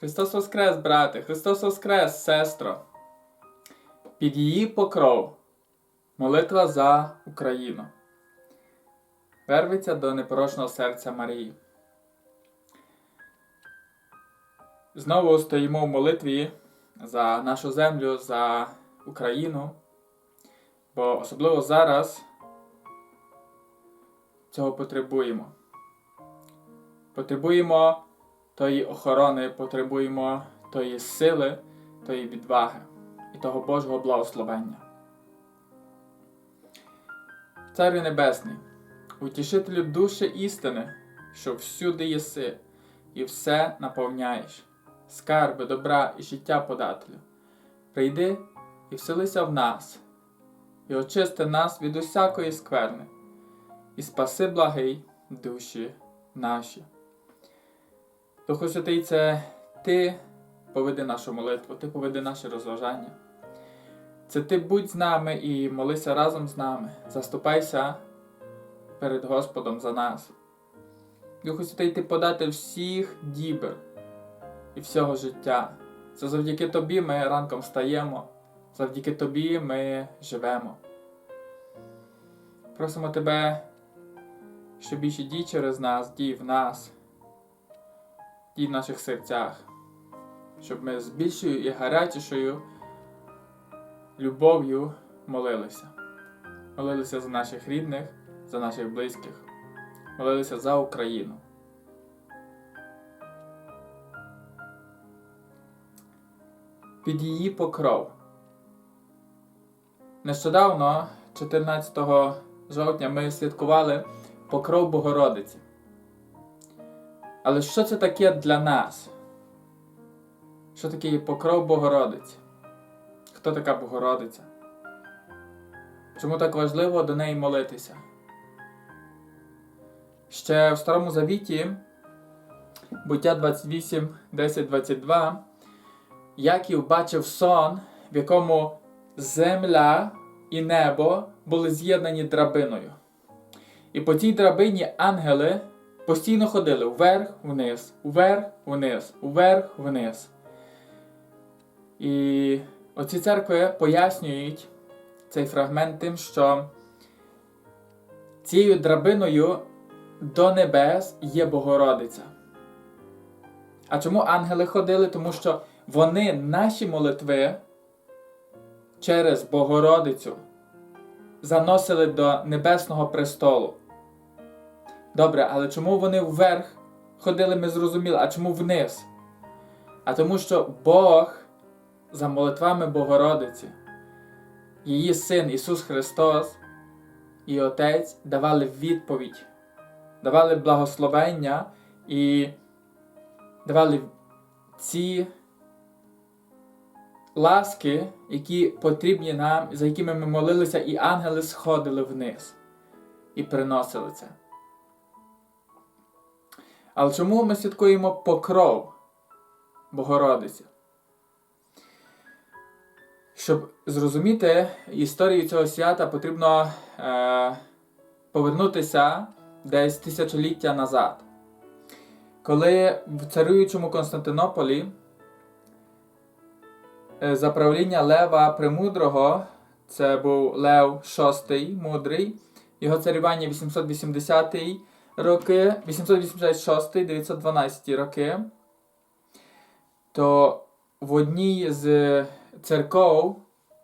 Христос Воскрес, брате, Христос Воскрес, сестро. Під її покров. Молитва за Україну. Вервиться до непорочного серця Марії. Знову стоїмо в молитві за нашу землю, за Україну. Бо особливо зараз цього потребуємо. Потребуємо тої охорони, потребуємо тої сили, тої відваги і того Божого благословення. Царю Небесний, утішителю душі істини, що всюди єси і все наповняєш, скарби, добра і життя подателю. Прийди і вселися в нас, і очисти нас від усякої скверни, і спаси благий душі наші. Духу Святий, це Ти поведи нашу молитву, Ти поведи наше розважання. Це Ти будь з нами і молися разом з нами. Заступайся перед Господом за нас. Духу Святий, Ти подати всіх дібер і всього життя. Це завдяки Тобі ми ранком встаємо, завдяки Тобі ми живемо. Просимо Тебе, щоб більше дій через нас, дій в нас і в наших серцях, щоб ми з більшою і гарячішою любов'ю молилися. Молилися за наших рідних, за наших близьких, молилися за Україну. Під її покров. Нещодавно, 14 жовтня, ми святкували покров Богородиці. Але що це таке для нас? Що таке покров Богородиці? Хто така Богородиця? Чому так важливо до неї молитися? Ще в Старому Завіті, буття 28, 10, 22, Яків бачив сон, в якому земля і небо були з'єднані драбиною. І по цій драбині ангели постійно ходили вверх, вниз, вверх, вниз, вверх, вниз. І оці церкви пояснюють цей фрагмент тим, що цією драбиною до небес є Богородиця. А чому ангели ходили? Тому що вони наші молитви через Богородицю заносили до небесного престолу. Добре, але чому вони вверх ходили, ми зрозуміли, а чому вниз? А тому, що Бог за молитвами Богородиці, її син Ісус Христос і Отець давали відповідь, давали благословення і давали ці ласки, які потрібні нам, за якими ми молилися, і ангели сходили вниз і приносили це. Але чому ми святкуємо покров Богородиці? Щоб зрозуміти історію цього свята, потрібно е, повернутися десь тисячоліття назад. Коли в царюючому Константинополі е, за правління Лева Премудрого, це був Лев VI Мудрий, його царювання 880 роки, 886-912 роки, то в одній з церков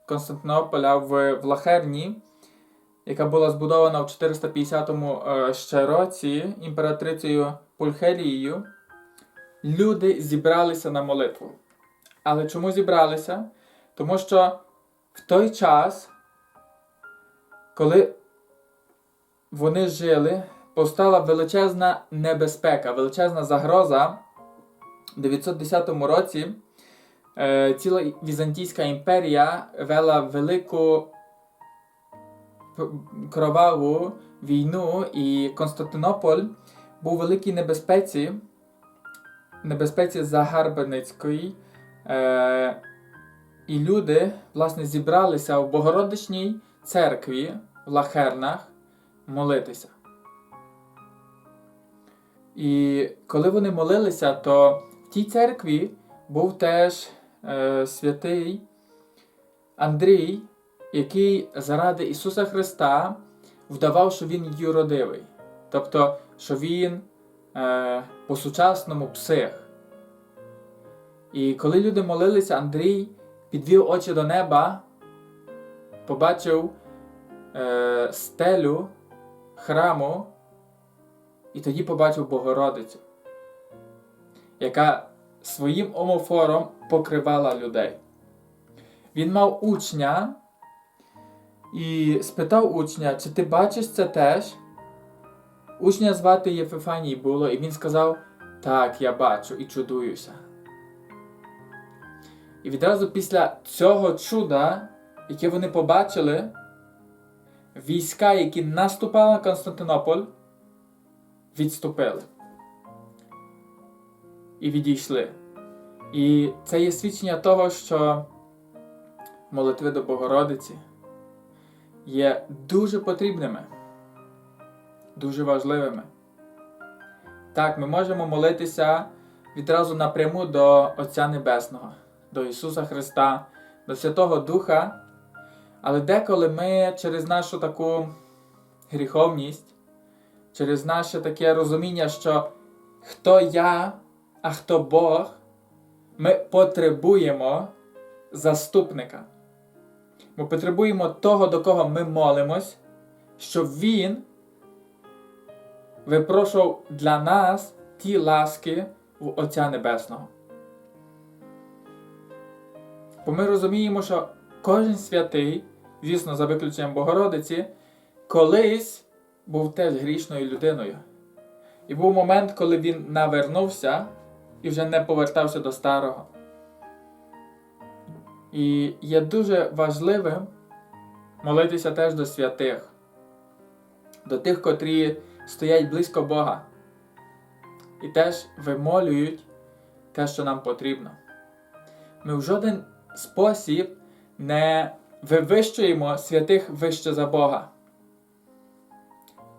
Константинополя в Влахерні, яка була збудована в 450 е, ще році імператрицею Пульхерією, люди зібралися на молитву. Але чому зібралися? Тому що в той час, коли вони жили, повстала величезна небезпека, величезна загроза. У 910 році е, ціла Візантійська імперія вела велику кроваву війну, і Константинополь був у великій небезпеці, небезпеці загарбницької. Е, і люди, власне, зібралися в Богородичній церкві в Лахернах молитися. І коли вони молилися, то в тій церкві був теж е, святий Андрій, який заради Ісуса Христа вдавав, що Він юродивий. Тобто, що Він е, по-сучасному псих. І коли люди молилися, Андрій підвів очі до неба, побачив е, стелю храму, і тоді побачив Богородицю, яка своїм омофором покривала людей. Він мав учня і спитав учня, чи ти бачиш це теж? Учня звати Єфифаній було, і він сказав: Так, я бачу і чудуюся. І відразу після цього чуда, яке вони побачили, війська, які наступали на Константинополь, відступили і відійшли. І це є свідчення того, що молитви до Богородиці є дуже потрібними, дуже важливими. Так, ми можемо молитися відразу напряму до Отця Небесного, до Ісуса Христа, до Святого Духа, але деколи ми через нашу таку гріховність, через наше таке розуміння, що хто я, а хто Бог, ми потребуємо заступника. Ми потребуємо того, до кого ми молимось, щоб Він випрошував для нас ті ласки в Отця Небесного. Бо ми розуміємо, що кожен святий, звісно, за виключенням Богородиці, колись був теж грішною людиною. І був момент, коли він навернувся і вже не повертався до старого. І є дуже важливим молитися теж до святих, до тих, котрі стоять близько Бога, і теж вимолюють те, що нам потрібно. Ми в жоден спосіб не вивищуємо святих вище за Бога.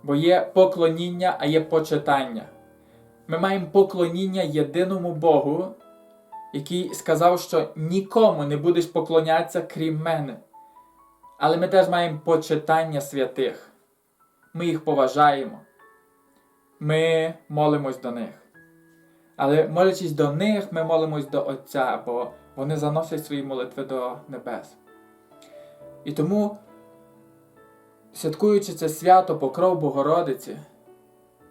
Бо є поклоніння, а є почитання. Ми маємо поклоніння єдиному Богу, який сказав, що нікому не будеш поклонятися, крім мене. Але ми теж маємо почитання святих. Ми їх поважаємо. Ми молимось до них. Але молячись до них, ми молимось до Отця, бо вони заносять свої молитви до небес. І тому, святкуючи це свято Покров Богородиці,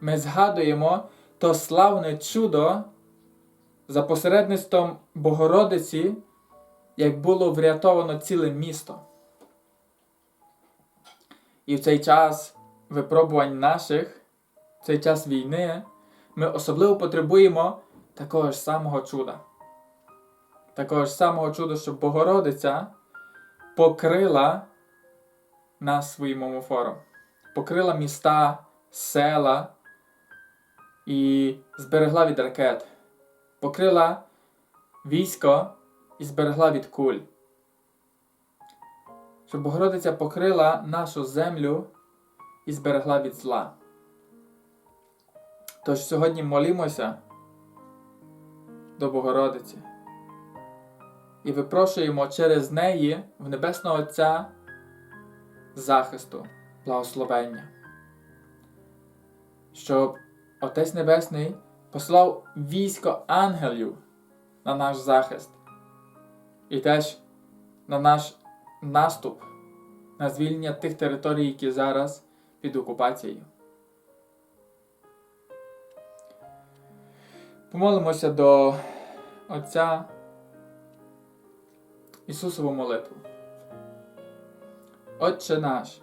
ми згадуємо то славне чудо за посередництвом Богородиці, як було врятовано ціле місто. І в цей час випробувань наших, в цей час війни, ми особливо потребуємо такого ж самого чуда. Такого ж самого чуда, щоб Богородиця покрила нас своїм омофором, покрила міста, села і зберегла від ракет, покрила військо і зберегла від куль. Щоб Богородиця покрила нашу землю і зберегла від зла. Тож сьогодні молімося до Богородиці і випрошуємо через неї в Небесного Отця захисту, благословення, щоб Отець Небесний послав військо ангелів на наш захист і теж на наш наступ, на звільнення тих територій, які зараз під окупацією. Помолимося до Отця Ісусову молитву. Отче наш,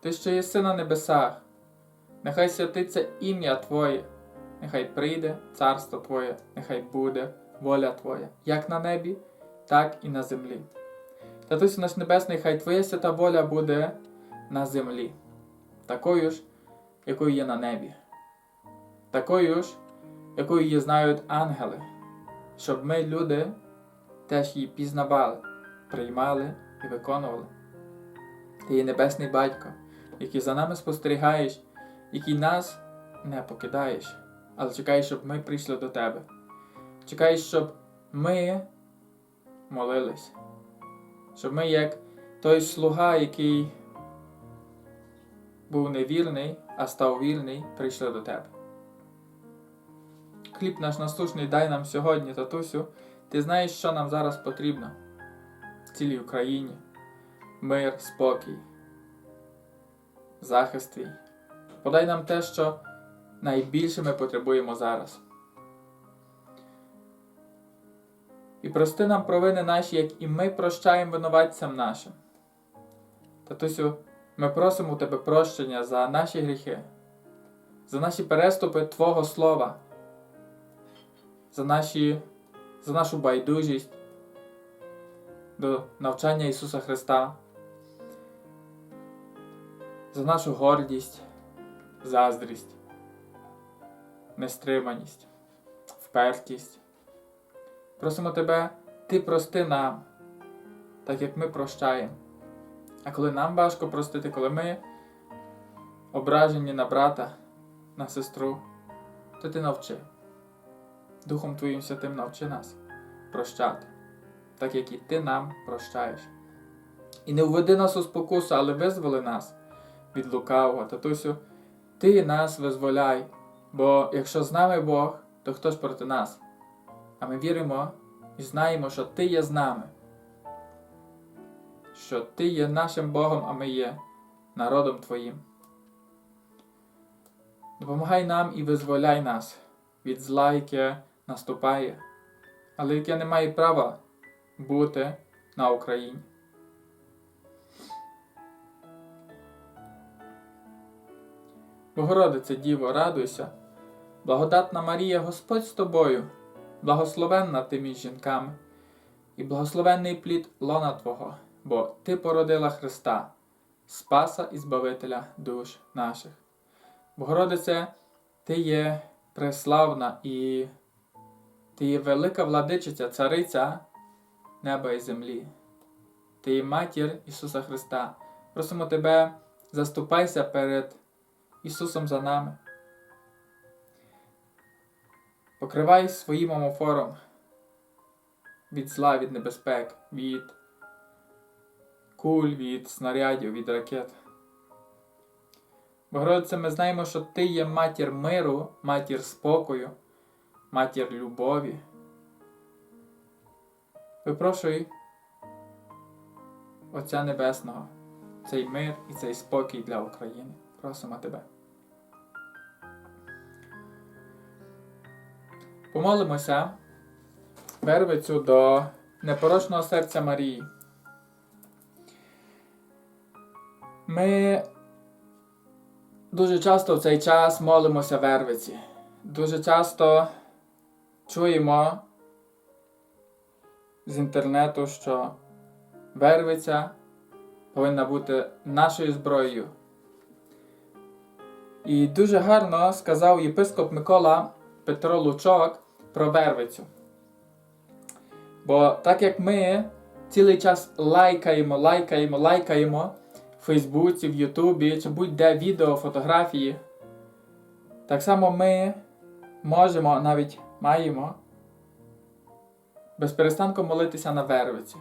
Ти, що єси на небесах, нехай святиться ім'я Твоє, нехай прийде царство Твоє, нехай буде воля Твоя, як на небі, так і на землі. Татусь наш Небесний, хай Твоя свята воля буде на землі, такою ж, якою є на небі, такою ж, якою її знають ангели, щоб ми, люди, теж її пізнавали, приймали і виконували. Ти є Небесний Батько, який за нами спостерігаєш, який нас не покидаєш, але чекаєш, щоб ми прийшли до Тебе. Чекаєш, щоб ми молились. Щоб ми, як той слуга, який був невірний, а став вірний, прийшли до тебе. Хліб наш насущний дай нам сьогодні, татусю. Ти знаєш, що нам зараз потрібно в цілій Україні. Мир, спокій, захист твій. Подай нам те, що найбільше ми потребуємо зараз. І прости нам провини наші, як і ми прощаємо винуватцям нашим. Татусю, ми просимо у Тебе прощення за наші гріхи, за наші переступи Твого Слова, за, наші, за нашу байдужість до навчання Ісуса Христа, за нашу гордість, заздрість, нестриманість, впертість. Просимо Тебе, Ти прости нам, так як ми прощаємо. А коли нам важко простити, коли ми ображені на брата, на сестру, то ти навчи. Духом Твоїм Святим навчи нас прощати, так як і ти нам прощаєш. І не введи нас у спокусу, але визволи нас від лукавого. Татусю, ти нас визволяй, бо якщо з нами Бог, то хто ж проти нас? А ми віримо і знаємо, що Ти є з нами що Ти є нашим Богом, а ми є народом Твоїм. Допомагай нам і визволяй нас від зла, яке наступає, але яке не має права бути на Україні. Богородице Діво, радуйся, благодатна Марія, Господь з тобою, благословенна ти між жінками, і благословенний плід лона Твого бо Ти породила Христа, Спаса і Збавителя душ наших. Богородице, Ти є преславна і Ти є велика владичиця, цариця неба і землі. Ти є матір Ісуса Христа. Просимо Тебе, заступайся перед Ісусом за нами. Покривай своїм омофором від зла, від небезпек, від куль, від снарядів, від ракет. Богородице, ми знаємо, що Ти є матір миру, матір спокою, матір любові. Випрошуй Отця Небесного, цей мир і цей спокій для України. Просимо Тебе. Помолимося вервицю до непорочного серця Марії. Ми дуже часто в цей час молимося вервиці. Дуже часто чуємо з інтернету, що вервиця повинна бути нашою зброєю. І дуже гарно сказав єпископ Микола Петро Лучок про вервицю. Бо так як ми цілий час лайкаємо, лайкаємо, лайкаємо. в Фейсбуці, в Ютубі чи будь-де відео, фотографії. Так само ми можемо, навіть маємо безперестанку молитися на вервиці.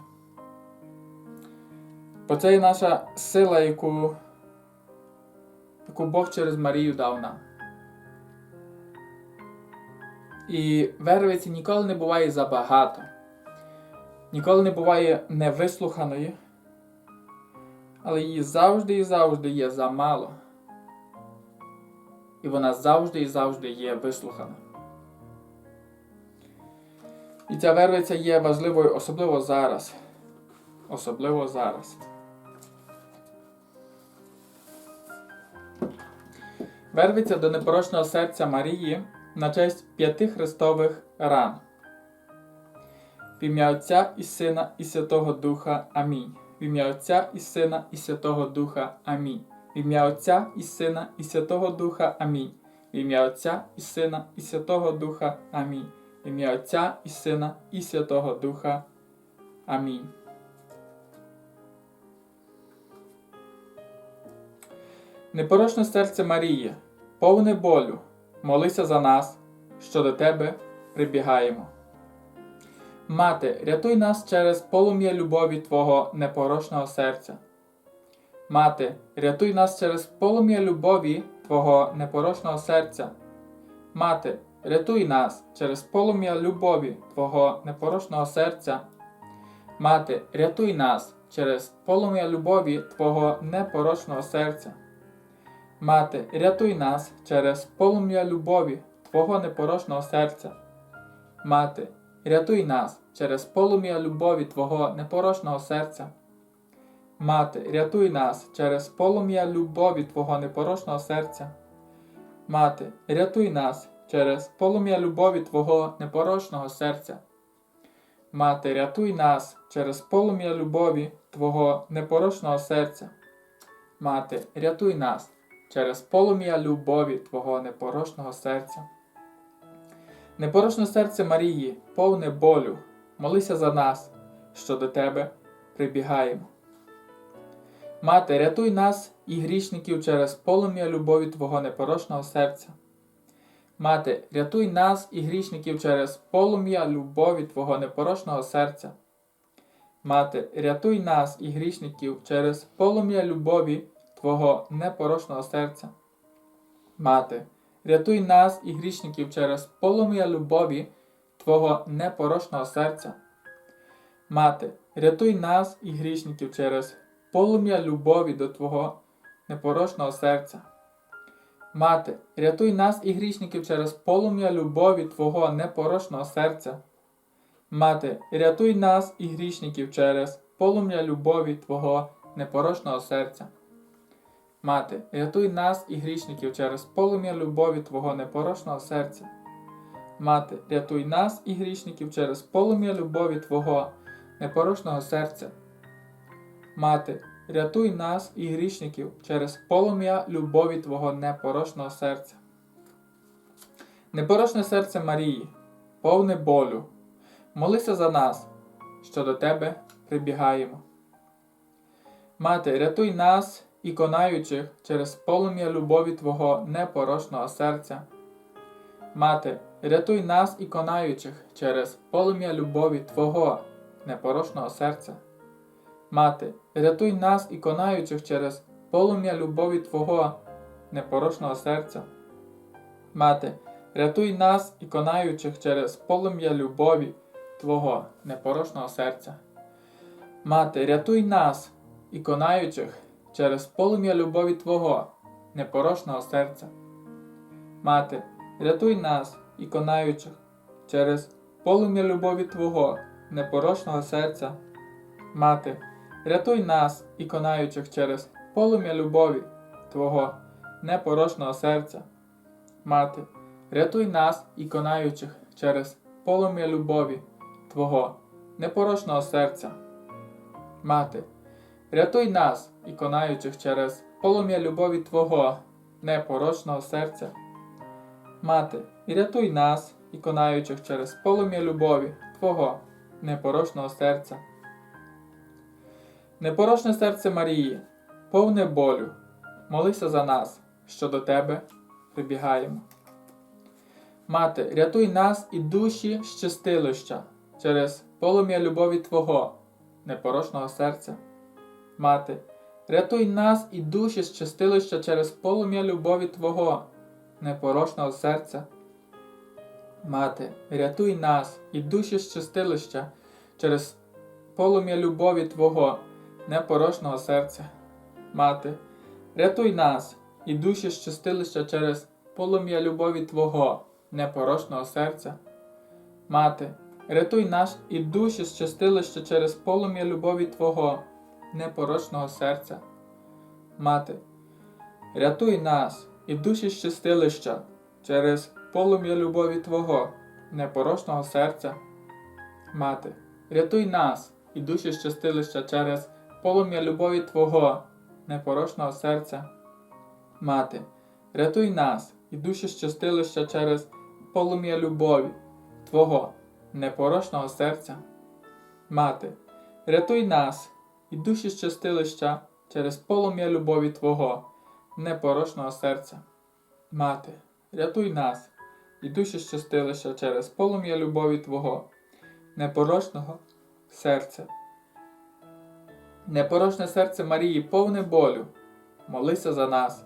Бо це є наша сила, яку, яку Бог через Марію дав нам. І вервиці ніколи не буває забагато, ніколи не буває невислуханої але її завжди і завжди є замало. І вона завжди і завжди є вислухана. І ця вервиця є важливою особливо зараз. Особливо зараз. Вервиться до непорочного серця Марії на честь п'яти Христових ран. В ім'я Отця і Сина, і Святого Духа. Амінь. В ім'я Отця і Сина, і Святого Духа. Амінь. В ім'я Отця і Сина, і Святого Духа. Амінь. В ім'я Отця і Сина, і Святого Духа. Амінь. В ім'я Отця і Сина, і Святого Духа. Амінь. Непорочне серце Марії, повне болю, молися за нас, що до Тебе прибігаємо. Мати, рятуй нас через полум'я любові Твого непорочного серця. Мати, рятуй нас через полум'я любові Твого непорочного серця. Мати, рятуй нас через полум'я любові Твого непорочного серця. Мати, рятуй нас через полум'я любові Твого непорочного серця. Мати, рятуй нас через полум'я любові Твого непорочного серця. Мати, рятуй нас через полум'я любові Твого непорочного серця. Мати, рятуй нас через полум'я любові Твого непорочного серця. Мати, рятуй нас через полум'я любові Твого непорочного серця. Мати, рятуй нас через полум'я любові Твого непорочного серця. Мати, рятуй нас через полум'я любові Твого непорочного серця. Непорочне серце Марії, повне болю, молися за нас, що до Тебе прибігаємо. Мати, рятуй нас і грішників через полум'я любові Твого непорочного серця. Мати, рятуй нас і грішників через полум'я любові Твого непорочного серця. Мати, рятуй нас і грішників через полум'я любові Твого непорочного серця. Мати, рятуй нас і грішників через полум'я любові Твого непорочного серця. Мати, рятуй нас і грішників через полум'я любові до Твого непорочного серця. Мати, рятуй нас і грішників через полум'я любові Твого непорочного серця. Мати, рятуй нас і грішників через полум'я любові Твого непорочного серця. Мати, рятуй нас і грішників через полум'я любові Твого непорочного серця. Мати, рятуй нас і грішників через полум'я любові Твого непорочного серця. Мати, рятуй нас і грішників через полум'я любові Твого непорочного серця. Непорочне серце Марії, повне болю, молися за нас, що до Тебе прибігаємо. Мати, рятуй нас і конаючих через полум'я любові Твого непорочного серця. Мати, рятуй нас і конаючих через полум'я любові Твого непорочного серця. Мати, рятуй нас і конаючих через полум'я любові Твого непорочного серця. Мати, рятуй нас і конаючих через полум'я любові Твого непорочного серця. Мати, рятуй нас і конаючих через полум'я любові Твого непорочного серця. Мати, рятуй нас і конаючих через полум'я любові Твого непорочного серця. Мати, рятуй нас і конаючих через полум'я любові Твого непорочного серця. Мати, рятуй нас і конаючих через полум'я любові Твого непорочного серця. Мати, рятуй нас і конаючих через полум'я любові Твого непорочного серця. Мати, і рятуй нас і конаючих через полум'я любові Твого непорочного серця. Непорочне серце Марії, повне болю, молися за нас, що до Тебе прибігаємо. Мати, рятуй нас і душі щастилища через полум'я любові Твого, непорочного серця. Мати, рятуй нас і душі щастилища через полум'я любові Твого, непорочного серця. Мати, рятуй нас і душі щастилища через полум'я любові Твого, непорочного серця. Мати, рятуй нас і душі щастилища через полум'я любові Твого, непорочного серця. Мати, рятуй нас і душі щастилища через полум'я любові Твого, непорочного серця. Мати, рятуй нас і душі щастилища через полум'я любові Твого, непорочного серця. Мати, рятуй нас і душі щастилища через полум'я любові Твого, непорочного серця. Мати, рятуй нас і душі щастилища через полум'я любові Твого, непорочного серця. Мати, рятуй нас і душі щастилища через полум'я любові Твого, непорочного серця. Мати, рятуй нас і душі щастилища через полум'я любові Твого, непорочного серця. Непорочне серце Марії повне болю. Молися за нас,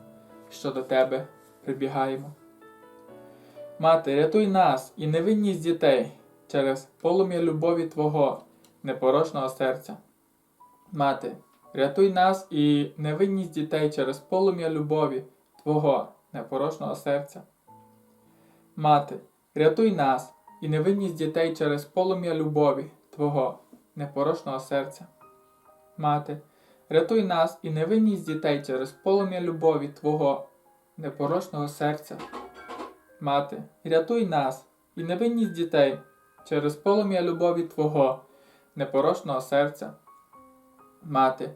що до тебе прибігаємо. Мати, рятуй нас і невинність дітей через полум'я любові Твого непорочного серця. Мати, рятуй нас і невинність дітей через полум'я любові Твого непорочного серця. Мати, рятуй нас і невинність дітей через полум'я любові Твого непорочного серця. Мати, рятуй нас і невинність дітей через полум'я любові Твого непорочного серця. Мати, рятуй нас і невинність дітей через полум'я любові Твого непорочного серця. Мати,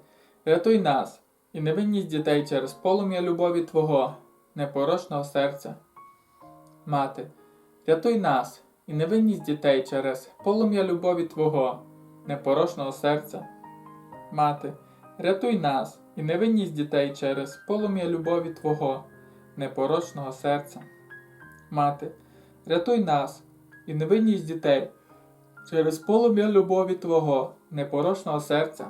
рятуй нас і невинність дітей через полум'я любові Твого непорочного серця. Мати, рятуй нас і невинність дітей через полум'я любові Твого непорочного серця. Мати, рятуй нас і невинність дітей через полум'я любові Твого непорочного серця. Мати, рятуй нас і невинність дітей через полум'я любові Твого непорочного серця.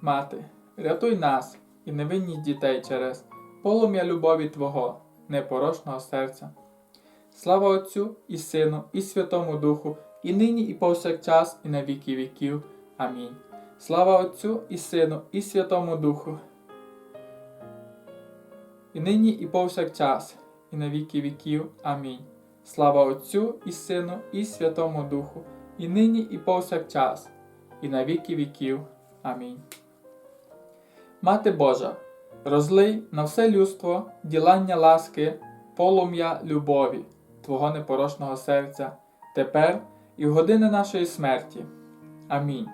Мати, рятуй нас і невинність дітей через полум'я любові Твого непорочного серця. Слава Отцю і Сину, і Святому Духу, і нині, і повсякчас, і на віки віків. Амінь. Слава Отцю і Сину, і Святому Духу, і нині, і повсякчас, і на віки віків. Амінь. Слава Отцю і Сину, і Святому Духу, і нині, і повсякчас, і на віки віків. Амінь. Мати Божа, розлий на все людство ділання ласки, полум'я любові, Твого непорочного серця, тепер і в години нашої смерті. Амінь.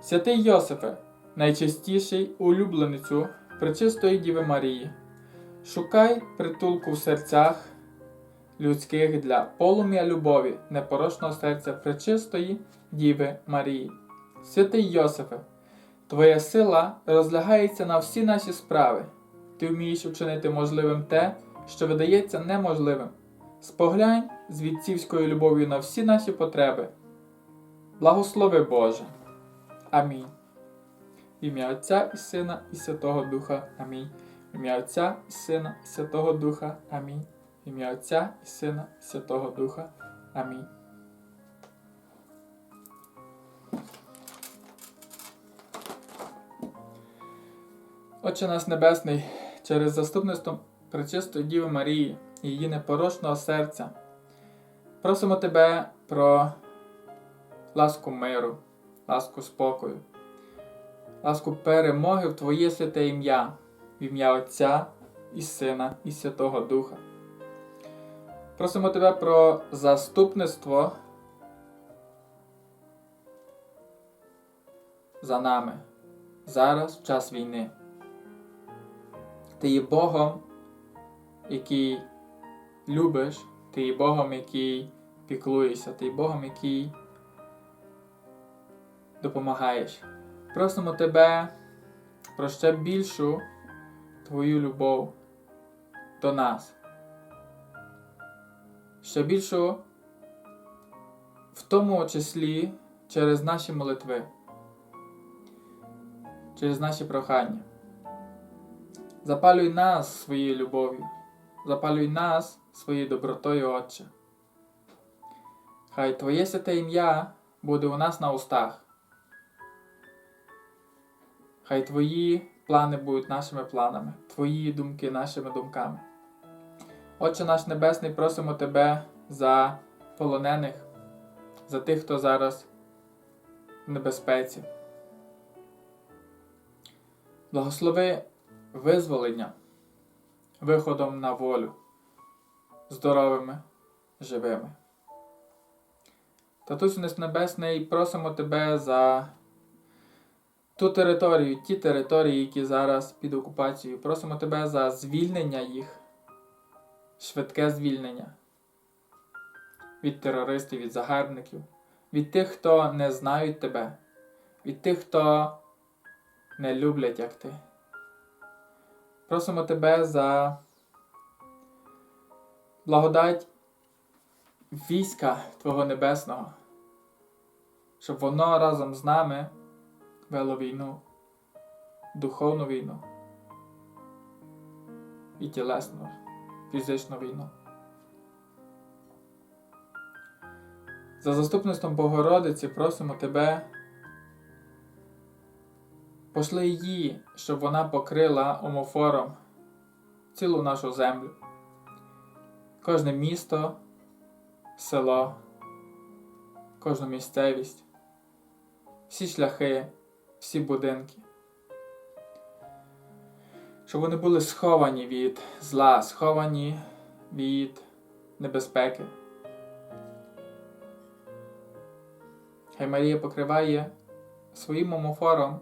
Святий Йосифе, найчистіший улюбленицю Пречистої Діви Марії, шукай притулку в серцях людських для полум'я любові непорочного серця Пречистої Діви Марії. Святий Йосифе, Твоя сила розлягається на всі наші справи. Ти вмієш учинити можливим те, що видається неможливим. Споглянь з відцівською любов'ю на всі наші потреби. Благослови Боже. Амінь. Ім'я Отця і Сина, і Святого Духа. Амінь. Ім'я Отця і Сина, і Святого Духа. Амінь. Ім'я Отця і Сина, і Святого Духа. Амінь. Отче наш Небесний, через заступництво Пречистої Діви Марії і її непорочного серця, просимо Тебе про ласку миру, ласку спокою, ласку перемоги в Твоє святе ім'я, в ім'я Отця і Сина, і Святого Духа. Просимо Тебе про заступництво за нами зараз, в час війни. Ти є Богом, який любиш, ти є Богом, який піклуєшся, ти є Богом, який допомагаєш. Просимо тебе про ще більшу твою любов до нас. Ще більшу в тому числі через наші молитви, через наші прохання. Запалюй нас своєю любов'ю, запалюй нас своєю добротою, Отче. Хай Твоє святе ім'я буде у нас на устах. Хай Твої плани будуть нашими планами, Твої думки нашими думками. Отче наш Небесний, просимо Тебе за полонених, за тих, хто зараз в небезпеці. Благослови визволення виходом на волю, здоровими, живими. Татусю Небесний, просимо Тебе за ту територію, ті території, які зараз під окупацією. Просимо Тебе за звільнення їх, швидке звільнення від терористів, від загарбників, від тих, хто не знають Тебе, від тих, хто не люблять, як Ти. Просимо Тебе за благодать війська Твого Небесного, щоб воно разом з нами вело війну, духовну війну і тілесну, фізичну війну. За заступництвом Богородиці просимо Тебе, пошли її, щоб вона покрила омофором цілу нашу землю, кожне місто, село, кожну місцевість, всі шляхи, всі будинки. Щоб вони були сховані від зла, сховані від небезпеки. Хай Марія покриває своїм омофором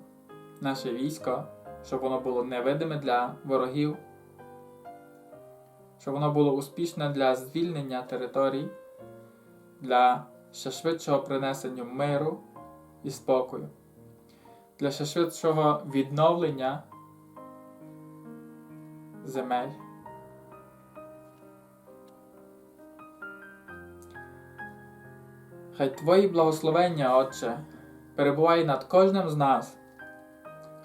наше військо, щоб воно було невидиме для ворогів, щоб воно було успішне для звільнення територій, для ще швидшого принесення миру і спокою, для ще швидшого відновлення земель. Хай Твої благословення, Отче, перебуває над кожним з нас.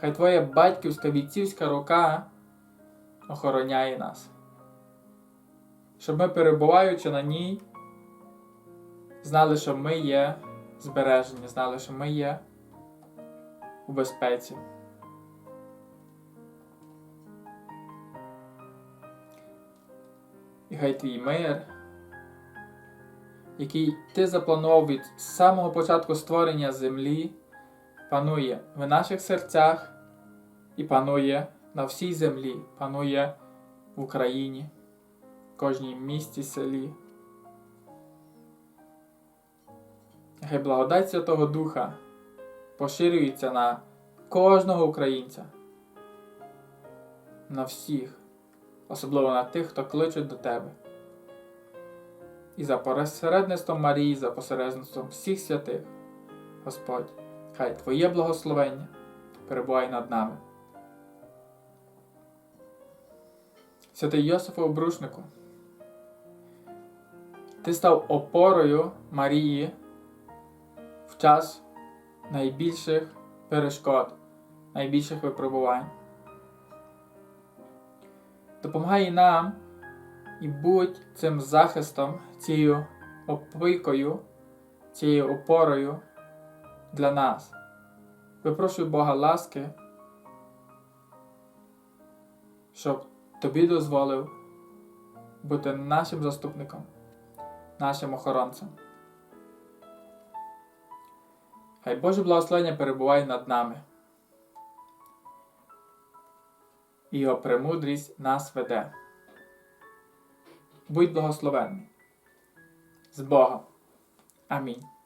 Хай Твоя батьківська війцівська рука охороняє нас. Щоб ми, перебуваючи на ній, знали, що ми є збережені, знали, що ми є у безпеці. І хай твій мир, який ти запланував від самого початку створення землі, панує в наших серцях і панує на всій землі, панує в Україні, в кожній місті, селі. Хай благодать Святого Духа поширюється на кожного українця, на всіх, особливо на тих, хто кличуть до тебе. І за посередництвом Марії, за посередництвом всіх святих, Господь, хай Твоє благословення перебуває над нами. Святий Йосифу Обрушнику, ти став опорою Марії в час найбільших перешкод, найбільших випробувань. Допомагай нам і будь цим захистом, цією опікою, цією опорою для нас. Випрошую Бога ласки, щоб тобі дозволив бути нашим заступником, нашим охоронцем. Хай Боже благословення перебуває над нами. І його премудрість нас веде. Будь благословенний. З Богом. Амінь.